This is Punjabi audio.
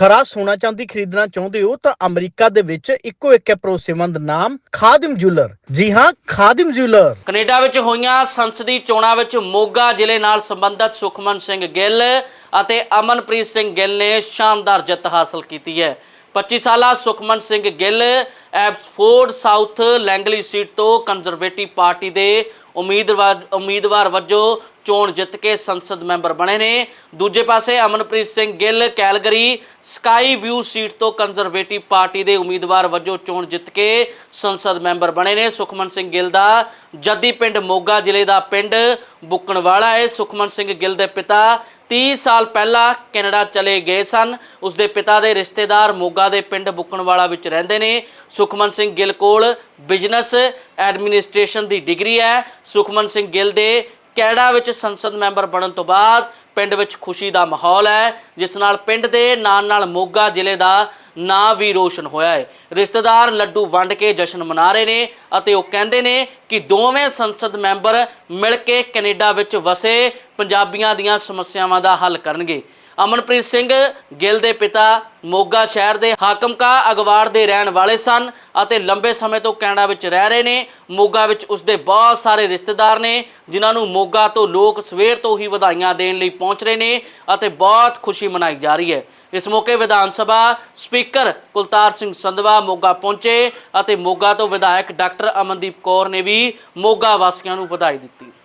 ਖਰਾ ਸੋਨਾ ਚਾਂਦੀ ਖਰੀਦਣਾ ਚਾਹੁੰਦੇ ਹੋ ਤਾਂ ਅਮਰੀਕਾ ਦੇ ਵਿੱਚ ਇੱਕੋ ਇੱਕ ਹੈ ਭਰੋਸੇਮੰਦ ਨਾਮ, ਖਾਦਿਮ ਜੁਲਰ ਜੀ ਹਾਂ, ਖਾਦਿਮ ਜੁਲਰ ਕੈਨੇਡਾ ਵਿੱਚ ਹੋਈਆਂ ਸੰਸਦੀ ਚੋਣਾਂ ਵਿੱਚ ਮੋਗਾ ਜ਼ਿਲ੍ਹੇ ਨਾਲ ਸੰਬੰਧਿਤ ਸੁਖਮਨ ਸਿੰਘ ਗਿੱਲ ਅਤੇ ਅਮਨਪ੍ਰੀਤ ਸਿੰਘ ਗਿੱਲ ਨੇ ਸ਼ਾਨਦਾਰ ਜਿੱਤ ਹਾਸਲ ਕੀਤੀ ਹੈ। 25 ਸਾਲਾ Sukhman Singh Gill, Abbotsford South Langley seat ਤੋਂ ਕੰਜ਼ਰਵੇਟਿਵ ਪਾਰਟੀ ਦੇ ਉਮੀਦਵਾਰ ਉਮੀਦਵਾਰ ਵਜੋਂ ਚੋਣ ਜਿੱਤ ਕੇ ਸੰਸਦ ਮੈਂਬਰ ਬਣੇ ਨੇ। ਦੂਜੇ ਪਾਸੇ Amanpreet Singh Gill, Calgary Skyview seat ਤੋਂ ਕੰਜ਼ਰਵੇਟਿਵ ਪਾਰਟੀ ਦੇ ਉਮੀਦਵਾਰ ਵਜੋਂ ਚੋਣ ਜਿੱਤ ਕੇ ਸੰਸਦ ਮੈਂਬਰ ਬਣੇ ਨੇ। ਸੁਖਮਨ ਸਿੰਘ ਗਿੱਲ ਦਾ ਜੱਦੀ ਪਿੰਡ ਮੋਗਾ ਜ਼ਿਲ੍ਹੇ ਦਾ ਪਿੰਡ ਬੁੱਕਣ ਵਾਲਾ ਹੈ। ਸੁਖਮਨ ਸਿੰਘ ਗਿੱਲ ਦੇ ਪਿਤਾ 30 ਸਾਲ ਪਹਿਲਾਂ ਕੈਨੇਡਾ ਚਲੇ ਗਏ ਸਨ। ਉਸ ਦੇ ਪਿਤਾ ਦੇ ਰਿਸ਼ਤੇਦਾਰ ਮੋਗਾ ਦੇ ਪਿੰਡ ਬੁੱਕਣਵਾਲਾ ਵਿੱਚ ਰਹਿੰਦੇ ਨੇ। ਸੁਖਮਨ ਸਿੰਘ ਗਿੱਲ ਕੋਲ ਬਿਜ਼ਨਸ ਐਡਮਿਨਿਸਟ੍ਰੇਸ਼ਨ ਦੀ ਡਿਗਰੀ ਹੈ। ਸੁਖਮਨ ਸਿੰਘ ਗਿੱਲ ਦੇ ਕੈਨੇਡਾ ਵਿੱਚ ਸੰਸਦ ਮੈਂਬਰ ਬਣਨ ਤੋਂ ਬਾਅਦ ਪਿੰਡ ਵਿੱਚ ਖੁਸ਼ੀ ਦਾ ਮਾਹੌਲ ਹੈ, ਜਿਸ ਨਾਲ ਪਿੰਡ ਦੇ ਨਾਲ ਨਾਲ ਮੋਗਾ ਜ਼ਿਲ੍ਹੇ ਦਾ ਨਾਂ ਵੀ ਰੋਸ਼ਨ ਹੋਇਆ ਹੈ ਰਿਸ਼ਤੇਦਾਰ ਲੱਡੂ ਵੰਡ ਕੇ ਜਸ਼ਨ ਮਨਾ ਰਹੇ ਨੇ ਅਤੇ ਉਹ ਕਹਿੰਦੇ ਨੇ ਕਿ ਦੋਵੇਂ ਸੰਸਦ ਮੈਂਬਰ ਮਿਲ ਕੇ ਕੈਨੇਡਾ ਵਿੱਚ ਵਸੇ ਪੰਜਾਬੀਆਂ ਦੀਆਂ ਸਮੱਸਿਆਵਾਂ ਦਾ ਹੱਲ ਕਰਨਗੇ। ਅਮਨਪ੍ਰੀਤ ਸਿੰਘ ਗਿੱਲ ਦੇ ਪਿਤਾ ਮੋਗਾ ਸ਼ਹਿਰ ਦੇ ਹਾਕਮਕਾ ਅਗਵਾੜ ਦੇ ਰਹਿਣ ਵਾਲੇ ਸਨ ਅਤੇ ਲੰਬੇ ਸਮੇਂ ਤੋਂ ਕੈਨੇਡਾ ਵਿੱਚ ਰਹਿ ਰਹੇ ਨੇ। ਮੋਗਾ ਵਿੱਚ ਉਸਦੇ ਬਹੁਤ ਸਾਰੇ ਰਿਸ਼ਤੇਦਾਰ ਨੇ, ਜਿਨ੍ਹਾਂ ਨੂੰ ਮੋਗਾ ਤੋਂ ਲੋਕ ਸਵੇਰ ਤੋਂ ਹੀ ਵਧਾਈਆਂ ਦੇਣ ਲਈ ਪਹੁੰਚ ਰਹੇ ਨੇ ਅਤੇ ਬਹੁਤ ਖੁਸ਼ੀ ਮਨਾਈ ਜਾ ਰਹੀ ਹੈ। ਇਸ ਮੌਕੇ ਵਿਧਾਨ ਸਭਾ ਸਪੀਕਰ ਕੁਲਤਾਰ ਸਿੰਘ ਸੰਧਵਾ ਮੋਗਾ ਪਹੁੰਚੇ ਅਤੇ ਮੋਗਾ ਤੋਂ ਵਿਧਾਇਕ ਡਾਕਟਰ ਅਮਨਦੀਪ ਕੌਰ ਨੇ ਵੀ ਮੋਗਾ ਵਾਸੀਆਂ ਨੂੰ ਵਧਾਈ ਦਿੱਤੀ।